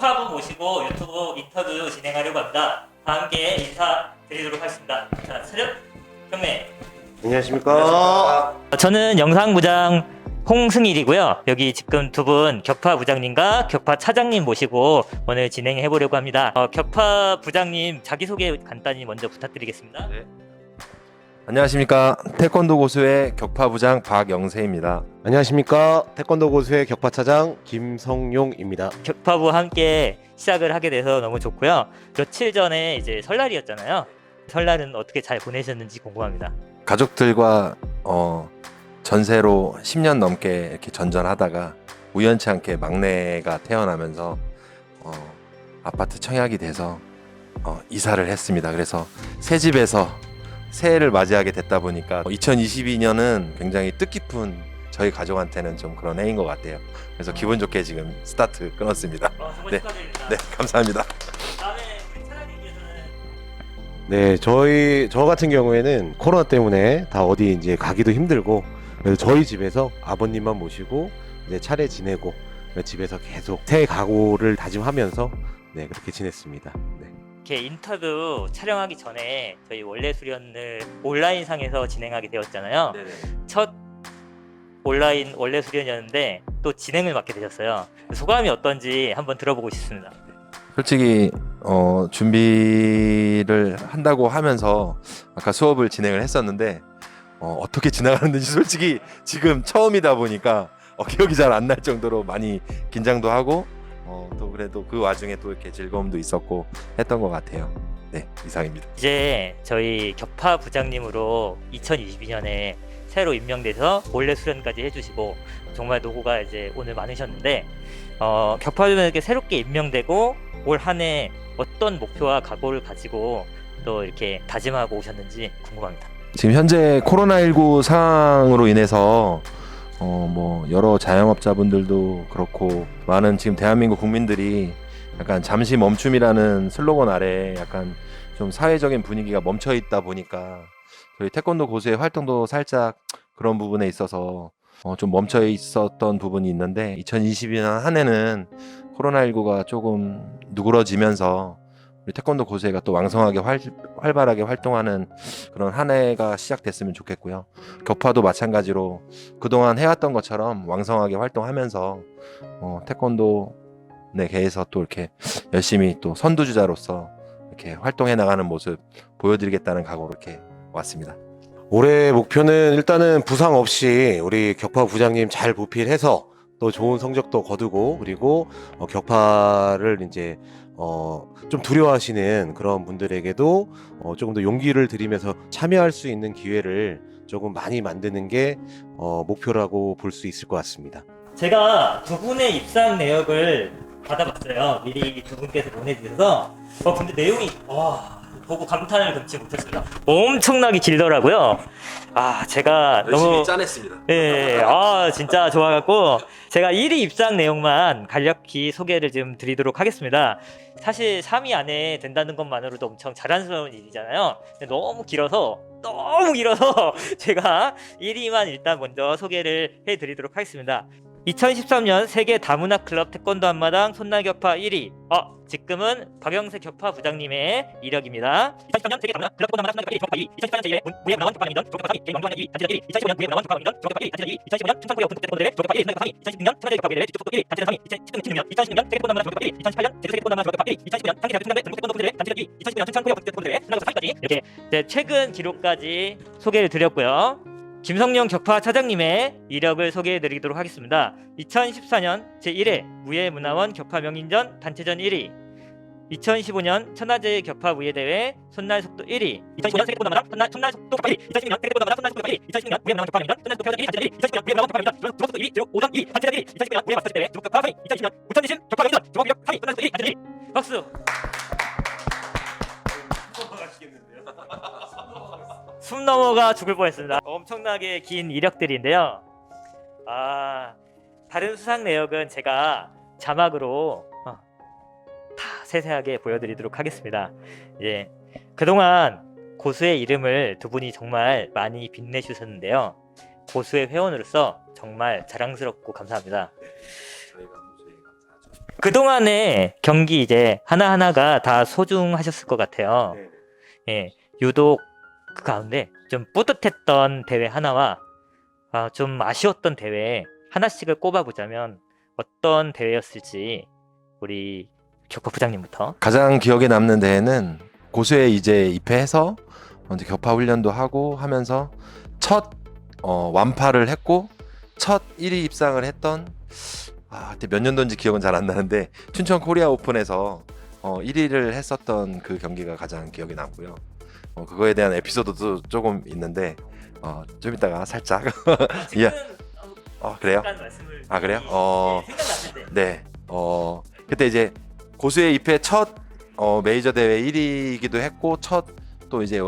격파부 모시고 유튜브 인터뷰 진행하려고 합니다. 다 함께 인사드리도록 하겠습니다. 자, 차렷 경례. 안녕하십니까. 저는 영상부장 홍승일이고요. 여기 지금 두 분 격파 부장님과 격파 차장님 모시고 오늘 진행해 보려고 합니다. 어, 격파 부장님 자기소개 간단히 먼저 부탁드리겠습니다. 안녕하십니까. 태권도 고수의 격파부장 박영세입니다. 안녕하십니까 태권도 고수의 격파차장 김성용입니다. 격파부와 함께 시작을 하게 돼서 너무 좋고요. 며칠 전에 이제 설날이었잖아요. 설날은 어떻게 잘 보내셨는지 궁금합니다. 가족들과 어, 전세로 10년 넘게 이렇게 전전하다가 우연치 않게 막내가 태어나면서 어, 아파트 청약이 돼서 어, 이사를 했습니다. 그래서 새 집에서 새해를 맞이하게 됐다 보니까 2022년은 굉장히 뜻깊은 저희 가족한테는 좀 그런 해인 것 같아요. 그래서 기분 좋게 지금 스타트 끊었습니다. 어, 정말 네. 축하드립니다. 네, 감사합니다. 다음에 우리 차장님께서는 네, 저희 저 같은 경우에는 코로나 때문에 다 어디 이제 가기도 힘들고 그래서 저희 집에서 아버님만 모시고 이제 차례 지내고 집에서 계속 새해 각오를 다짐하면서 네 그렇게 지냈습니다. 네. 이렇게 인터뷰 촬영하기 전에 저희 원래 수련을 온라인상에서 진행하게 되었잖아요. 첫 온라인 원래 수련이었는데 또 진행을 맡게 되셨어요. 소감이 어떤지 한번 들어보고 싶습니다. 솔직히 어, 준비를 한다고 하면서 아까 수업을 진행을 했었는데 어, 어떻게 지나가는지 솔직히 지금 처음이다 보니까 어, 기억이 잘 안 날 정도로 많이 긴장도 하고 어, 또 그래도 그 와중에 또 이렇게 즐거움도 있었고 했던 것 같아요. 네 이상입니다. 이제 저희 격파 부장님으로 2022년에 새로 임명돼서 원래 수련까지 해주시고 정말 노고가 이제 오늘 많으셨는데 어, 격파 부장님께 새롭게 임명되고 올 한 해 어떤 목표와 각오를 가지고 또 이렇게 다짐하고 오셨는지 궁금합니다. 지금 현재 코로나19 상황으로 인해서 어 뭐 여러 자영업자분들도 그렇고 많은 지금 대한민국 국민들이 약간 잠시 멈춤이라는 슬로건 아래 약간 좀 사회적인 분위기가 멈춰 있다 보니까 저희 태권도 고수의 활동도 살짝 그런 부분에 있어서 어, 좀 멈춰 있었던 부분이 있는데 2022년 한 해는 코로나19가 조금 누그러지면서 우리 태권도 고수회가 또 왕성하게 활, 활발하게 활동하는 그런 한 해가 시작됐으면 좋겠고요. 격파도 마찬가지로 그동안 해왔던 것처럼 왕성하게 활동하면서 어, 태권도 네, 계에서 또 이렇게 열심히 또 선두주자로서 이렇게 활동해 나가는 모습 보여드리겠다는 각오로 이렇게 왔습니다. 올해 목표는 일단은 부상 없이 우리 격파 부장님 잘 보필해서 또 좋은 성적도 거두고 그리고 어, 격파를 이제 어, 좀 두려워하시는 그런 분들에게도 어, 조금 더 용기를 드리면서 참여할 수 있는 기회를 조금 많이 만드는 게 어, 목표라고 볼 수 있을 것 같습니다. 제가 두 분의 입상 내역을 받아봤어요. 미리 두 분께서 보내주셔서 어 근데 내용이 와 보고 감탄을 금치 못했습니다. 엄청나게 길더라고요. 아 제가 너무 짜냈습니다. 예, 아 진짜 좋아갖고 제가 1위 입상 내용만 간략히 소개를 좀 드리도록 하겠습니다. 사실 3위 안에 된다는 것만으로도 엄청 자랑스러운 일이잖아요. 근데 너무 길어서 너무 길어서 제가 1위만 일단 먼저 소개를 해드리도록 하겠습니다. 2013년 세계 다문화 클럽 태권도 한마당 손날 격파 1위. 어, 지금은 박영세 격파 부장님의 이력입니다. 2013년 세계 다문화 클럽 태권도 한마당 손날 격파 1위. 2014년 제1회 무예 문화원 격파 명인전 조격파 2위. 게임 왕조한 2위. 단체전 1위. 2015년 무예 문화원 격파 명인전 조격파 2위. 단체전 2위. 2015년 춘천구의 오픈 태권도 대회 조격파 1위. 손날 격파 2위. 2016년 천하제 격파 대회 직접 대회 단체전 3위. 2016년 2016년 세계 태권도 한마당 조격파 1위. 2018년 제주 세계 태권도 한마당 조격파 1위. 2019년 상계 대회 충남대 전국 태권도 대회 단체전 2위. 2019년 춘천구의 오픈 태권도 대회 순항 4위까지 이렇게 네, 최근 기록까지 소개를 드렸고요. 김성령 격파 차장님의 이력을 소개해 드리도록 하겠습니다. 2014년 제1회 무예문화원 격파 명인전 단체전 1위. 2015년 천하제 격파 무예대회 손날 속도 1위. 2015년 세계보다마당 손날, 손날 속도 격파 1위. 2016년 세계보다마당 손날 속도 격파 1위. 2016년 무예문화원 격파 명인전 손날 속도 표정 1위. 단체전 1위. 2016년 무예문화원 격파 명인전 주먹 속도 2위. 주먹 5전 2위. 단체전 1위. 2016년 무예 마스터 대회 주먹 격파 3위 2020년 우천지심 격파 명인전 주먹 위력 3위 손날 속도 1위. 단체전 1위. 박수 숨 넘어가 죽을 뻔했습니다. 엄청나게 긴 이력들인데요. 아 다른 수상 내역은 제가 자막으로 어, 다 세세하게 보여드리도록 하겠습니다. 예, 그동안 고수의 이름을 두 분이 정말 많이 빛내주셨는데요. 고수의 회원으로서 정말 자랑스럽고 감사합니다. 저희가 고수에 감사하죠. 그동안의 경기 이제 하나하나가 다 소중하셨을 것 같아요. 예, 유독 그 가운데 좀 뿌듯했던 대회 하나와 아, 좀 아쉬웠던 대회 하나씩을 꼽아보자면 어떤 대회였을지 우리 격파 부장님부터. 가장 기억에 남는 대회는 고수에 이제 입회해서 먼저 격파 훈련도 하고 하면서 첫 어, 완파를 했고 첫 1위 입상을 했던 아 그때 몇 년도인지 기억은 잘 안 나는데 춘천 코리아 오픈에서 어, 1위를 했었던 그 경기가 가장 기억에 남고요. 어, 그거에 대한 에피소드도 조금 있는데 어, 좀 이따가 살짝 예. 어, 그래요? 말씀을 아, 그래요? 어. 네. 어 그때 이제 고수의 입회 첫 어, 메이저 대회 1위이기도 했고 첫 또 이제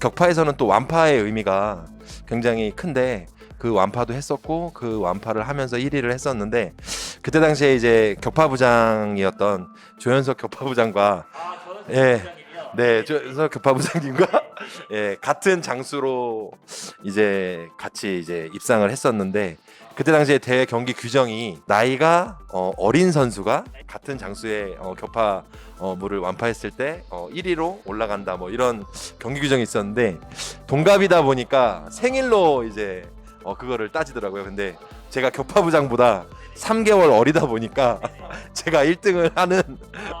격파에서는 또 완파의 의미가 굉장히 큰데 그 완파도 했었고 그 완파를 하면서 1위를 했었는데 그때 당시에 이제 격파부장이었던 조현석 격파부장과 아, 저는 예. 부장님이요. 네 조현석 격파부장님과 예 같은 장수로 이제 같이 이제 입상을 했었는데 그때 당시에 대회 경기 규정이 나이가 어, 어린 선수가 같은 장수의 어, 격파 어, 물을 완파했을 때 어, 1위로 올라간다 뭐 이런 경기 규정이 있었는데 동갑이다 보니까 생일로 이제 어, 그거를 따지더라고요. 근데 제가 격파부장보다 3개월 어리다 보니까 제가 1등을 하는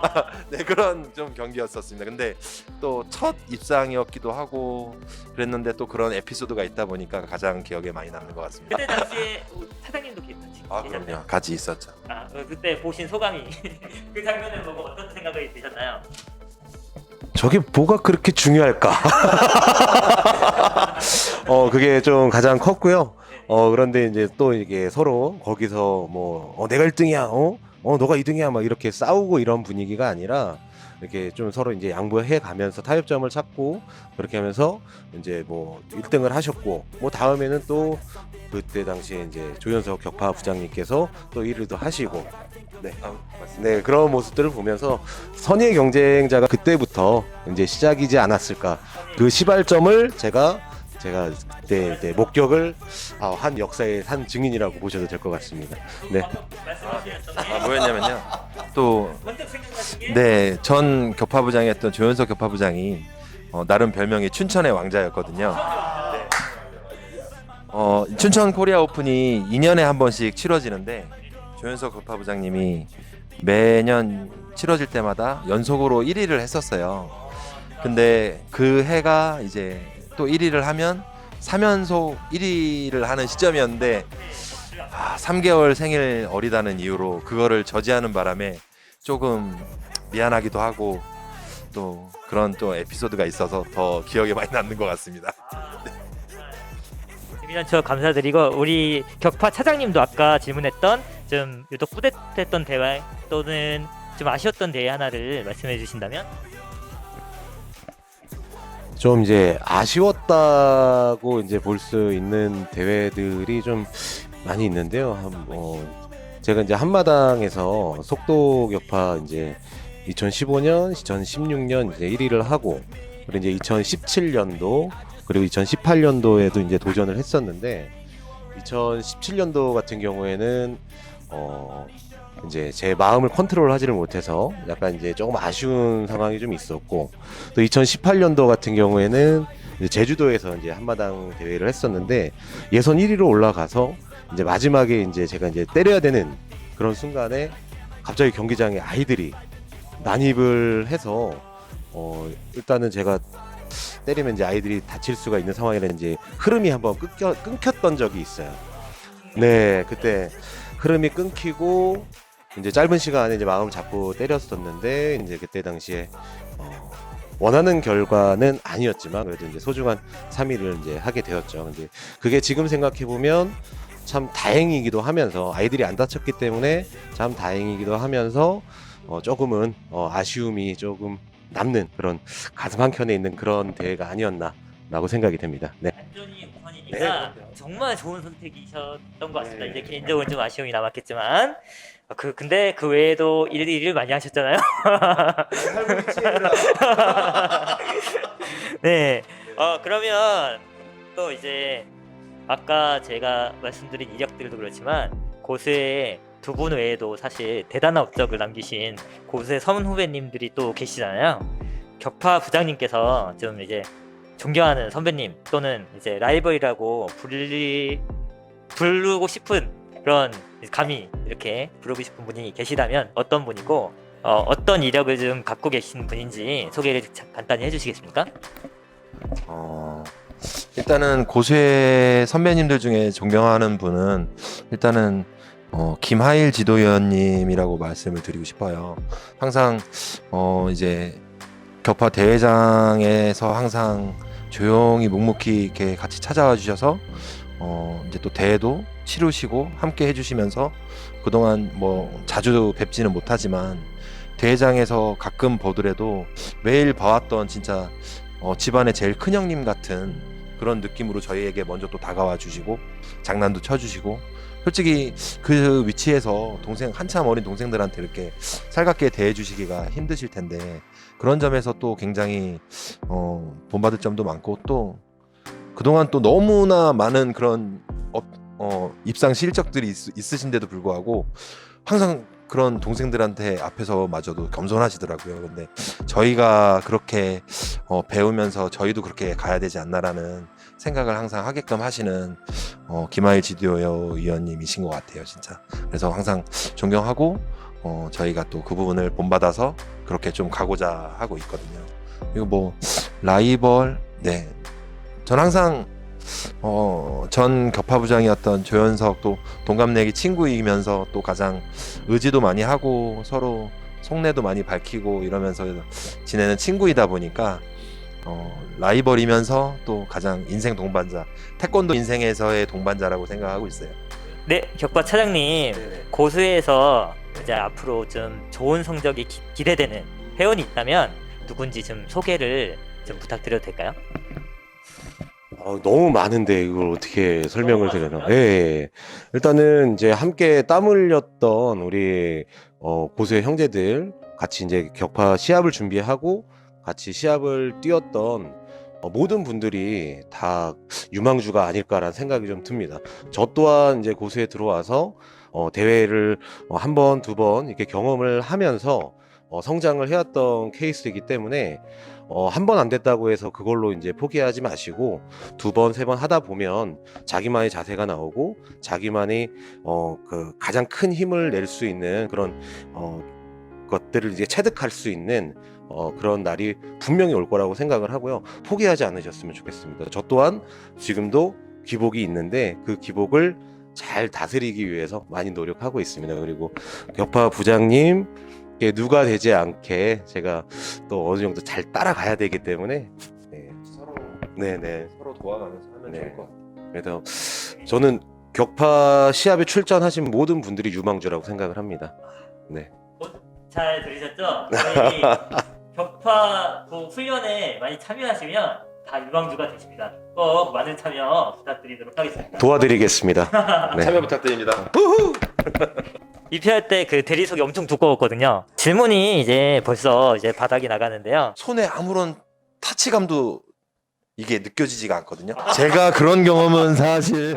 아, 네 그런 좀 경기였었습니다. 근데 또 첫 입상이었기도 하고 그랬는데 또 그런 에피소드가 있다 보니까 가장 기억에 많이 남는 것 같습니다. 그때 당시에 사장님도 같이 아 계셨나요? 그럼요. 같이 있었죠. 아, 어, 그때 보신 소감이 그 장면을 보고 어떤 생각이 드셨나요? 저게 뭐가 그렇게 중요할까? 어, 그게 좀 가장 컸고요. 어, 그런데 이제 또 이게 서로 거기서 뭐, 어, 내가 1등이야, 어? 어, 너가 2등이야, 막 이렇게 싸우고 이런 분위기가 아니라 이렇게 좀 서로 이제 양보해 가면서 타협점을 찾고 그렇게 하면서 이제 뭐 1등을 하셨고 뭐 다음에는 또 그때 당시에 이제 조현석 격파 부장님께서 또 1위도 하시고 네. 네, 그런 모습들을 보면서 선의의 경쟁자가 그때부터 이제 시작이지 않았을까. 그 시발점을 제가 제가 그때 이제 목격을 아, 한 역사의 한 증인이라고 보셔도 될 것 같습니다. 네. 아게 뭐였냐면요. 또 네, 전 격파부장이었던 조현석 격파부장이 어, 나름 별명이 춘천의 왕자였거든요. 어, 춘천 코리아 오픈이 2년에 한 번씩 치러지는데 조현석 격파부장님이 매년 치러질 때마다 연속으로 1위를 했었어요. 근데 그 해가 이제 또 1위를 하면 3연속 1위를 하는 시점이었는데 아, 3개월 생일 어리다는 이유로 그거를 저지하는 바람에 조금 미안하기도 하고 또 그런 또 에피소드가 있어서 더 기억에 많이 남는 것 같습니다. 재미난 추억 감사드리고 우리 격파 차장님도 아까 질문했던 좀 유독 뿌듯했던 대회 또는 좀 아쉬웠던 대회 하나를 말씀해 주신다면 좀 이제 아쉬웠다고 이제 볼 수 있는 대회들이 좀 많이 있는데요. 한, 뭐 제가 이제 한마당에서 속도 격파 이제 2015년, 2016년 이제 1위를 하고 그리고 이제 2017년도 그리고 2018년도에도 이제 도전을 했었는데 2017년도 같은 경우에는 어 이제 제 마음을 컨트롤하지를 못해서 약간 이제 조금 아쉬운 상황이 좀 있었고 또 2018년도 같은 경우에는 이제 제주도에서 이제 한마당 대회를 했었는데 예선 1위로 올라가서 이제 마지막에 이제 제가 이제 때려야 되는 그런 순간에 갑자기 경기장에 아이들이 난입을 해서 어 일단은 제가 때리면 이제 아이들이 다칠 수가 있는 상황이라 이제 흐름이 한번 끊겨, 끊겼던 적이 있어요. 네, 그때 흐름이 끊기고 이제 짧은 시간에 이제 마음 잡고 때렸었는데 이제 그때 당시에 어, 원하는 결과는 아니었지만 그래도 이제 소중한 3위를 이제 하게 되었죠. 근데 그게 지금 생각해 보면 참 다행이기도 하면서 아이들이 안 다쳤기 때문에 참 다행이기도 하면서 어, 조금은 어, 아쉬움이 조금 남는 그런 가슴 한 켠에 있는 그런 대회가 아니었나라고 생각이 됩니다. 네. 그럼요. 정말 좋은 선택이셨던 것 같습니다. 네. 이제 개인적으로 좀 아쉬움이 남았겠지만 아, 그 근데 그 외에도 일 일을 많이 하셨잖아요. 네. 어 그러면 또 이제 아까 제가 말씀드린 이력들도 그렇지만 고수의 두 분 외에도 사실 대단한 업적을 남기신 고수의 서문 후배님들이 또 계시잖아요. 격파 부장님께서 좀 이제 존경하는 선배님 또는 이제 라이벌이라고 불리 부르고 싶은 그런 감히 이렇게 부르고 싶은 분이 계시다면 어떤 분이고 어, 어떤 이력을 좀 갖고 계신 분인지 소개를 자- 간단히 해주시겠습니까? 어, 일단은 고수의 선배님들 중에 존경하는 분은 일단은 어, 김하일 지도위원님이라고 말씀을 드리고 싶어요. 항상 어, 이제 격파 대회장에서 항상 조용히 묵묵히 이렇게 같이 찾아와 주셔서 어, 이제 또 대회도 치르시고 함께 해주시면서 그동안 뭐 자주 뵙지는 못하지만 대회장에서 가끔 보더라도 매일 봐왔던 진짜 어, 집안의 제일 큰 형님 같은 그런 느낌으로 저희에게 먼저 또 다가와 주시고 장난도 쳐주시고 솔직히 그 위치에서 동생 한참 어린 동생들한테 이렇게 살갑게 대해주시기가 힘드실 텐데 그런 점에서 또 굉장히 어, 본받을 점도 많고 또 그동안 또 너무나 많은 그런 어, 어, 입상 실적들이 있, 있으신데도 불구하고 항상 그런 동생들한테 앞에서 마저도 겸손하시더라고요. 근데 저희가 그렇게 어, 배우면서 저희도 그렇게 가야 되지 않나라는 생각을 항상 하게끔 하시는 어, 김하일 지도요 위원님이신 것 같아요, 진짜. 그래서 항상 존경하고 어, 저희가 또 그 부분을 본받아서 그렇게 좀 가고자 하고 있거든요. 그리고 뭐 라이벌, 네, 전 항상 어, 전 격파부장이었던 조현석 또 동갑내기 친구이면서 또 가장 의지도 많이 하고 서로 속내도 많이 밝히고 이러면서 지내는 친구이다 보니까 어, 라이벌이면서 또 가장 인생 동반자 태권도 인생에서의 동반자라고 생각하고 있어요. 네, 격파 차장님 고수에서 이제 앞으로 좀 좋은 성적이 기, 기대되는 회원이 있다면 누군지 좀 소개를 좀 부탁드려도 될까요? 어, 너무 많은데 이걸 어떻게 설명을 너무 드려나? 많습니다. 예, 예. 일단은 이제 함께 땀 흘렸던 우리 어, 고수의 형제들 같이 이제 격파 시합을 준비하고 같이 시합을 뛰었던 어, 모든 분들이 다 유망주가 아닐까라는 생각이 좀 듭니다. 저 또한 이제 고수에 들어와서 어, 대회를 어, 한 번, 두 번 이렇게 경험을 하면서 어, 성장을 해왔던 케이스이기 때문에 어, 한 번 안 됐다고 해서 그걸로 이제 포기하지 마시고 두 번, 세 번 하다 보면 자기만의 자세가 나오고 자기만의 어, 그 가장 큰 힘을 낼 수 있는 그런 어, 것들을 이제 체득할 수 있는 어, 그런 날이 분명히 올 거라고 생각을 하고요. 포기하지 않으셨으면 좋겠습니다. 저 또한 지금도 기복이 있는데 그 기복을 잘 다스리기 위해서 많이 노력하고 있습니다. 그리고 격파 부장님 께 누가 되지 않게 제가 또 어느 정도 잘 따라가야 되기 때문에 네, 서로 네네 서로 도와가면서 하면 네. 좋을 것 같아요. 그래서 저는 격파 시합에 출전하신 모든 분들이 유망주라고 생각을 합니다. 네. 잘 들으셨죠? 저희 격파 그 훈련에 많이 참여하시면 다 유망주가 되십니다. 꼭 많은 참여 부탁드리도록 하겠습니다. 도와드리겠습니다. 네. 참여 부탁드립니다. 입회할 때 그 대리석이 엄청 두꺼웠거든요. 질문이 이제 벌써 이제 바닥이 나가는데요. 손에 아무런 타치감도 이게 느껴지지가 않거든요. 제가 그런 경험은 사실